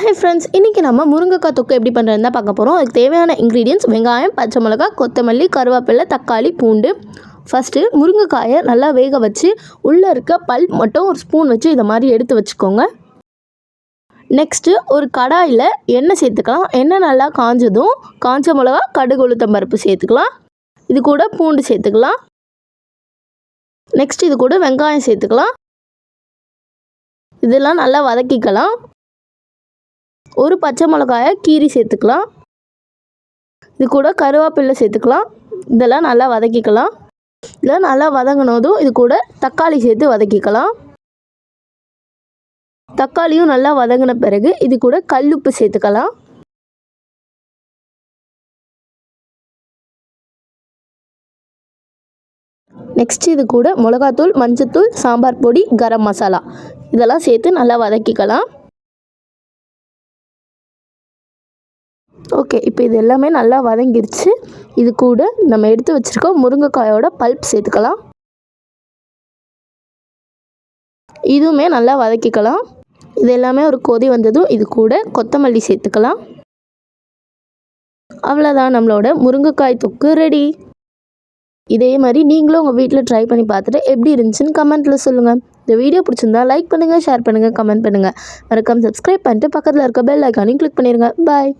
Hi friends இன்றைக்கி நம்ம முருங்கைக்காய் தொக்கு எப்படி பண்ணுறதுன்னு தான் பார்க்க போகிறோம் அதுக்கு தேவையான இன்க்ரீடியன்ஸ் வெங்காயம் பச்சை மிளகா கொத்தமல்லி கருவேப்பிலை தக்காளி பூண்டு. ஃபஸ்ட்டு முருங்கைக்காயை நல்லா வேக வச்சு உள்ளே இருக்க பல் மட்டும் ஒரு ஸ்பூன் வச்சு இதை மாதிரி எடுத்து வச்சுக்கோங்க. நெக்ஸ்ட்டு ஒரு கடாயில் எண்ணெய் சேர்த்துக்கலாம். எண்ணெய் நல்லா காஞ்சதும் காஞ்ச மிளகா கடுகு உளுத்தம் பருப்பு சேர்த்துக்கலாம். இது கூட பூண்டு சேர்த்துக்கலாம். நெக்ஸ்ட் இது கூட வெங்காயம் சேர்த்துக்கலாம். இதெல்லாம் நல்லா வதக்கிக்கலாம். ஒரு பச்சை மிளகாயை கீரி சேர்த்துக்கலாம். இது கூட கருவேப்பிலை சேர்த்துக்கலாம். இதெல்லாம் நல்லா வதக்கிக்கலாம். இதெல்லாம் நல்லா வதங்கினதும் இது கூட தக்காளி சேர்த்து வதக்கிக்கலாம். தக்காளியும் நல்லா வதங்கின பிறகு இது கூட கல்லுப்பு சேர்த்துக்கலாம். நெக்ஸ்ட் இது கூட மிளகாத்தூள் மஞ்சத்தூள் சாம்பார் பொடி கரம் மசாலா. இதெல்லாம் சேர்த்து நல்லா வதக்கிக்கலாம். ஓகே இப்போ இது எல்லாமே நல்லா வதங்கிருச்சு. இது கூட நம்ம எடுத்து வச்சுருக்க முருங்கைக்காயோட பல்ப் சேர்த்துக்கலாம். இதுவுமே நல்லா வதக்கிக்கலாம். இது எல்லாமே ஒரு கொதி வந்ததும் இது கூட கொத்தமல்லி சேர்த்துக்கலாம். அவ்வளோதான் நம்மளோட முருங்கைக்காய் தொக்கு ரெடி. இதே மாதிரி நீங்களும் உங்கள் வீட்டில் ட்ரை பண்ணி பார்த்துட்டு எப்படி இருந்துச்சுன்னு கமெண்ட்டில் சொல்லுங்கள் இந்த வீடியோ பிடிச்சிருந்தா லைக் பண்ணுங்கள் ஷேர் பண்ணுங்கள் கமெண்ட் பண்ணுங்கள் மறக்காமல் சப்ஸ்கிரைப் பண்ணிட்டு பக்கத்தில் இருக்க பெல் ஐக்கானையும் கிளிக் பண்ணிடுங்க பாய்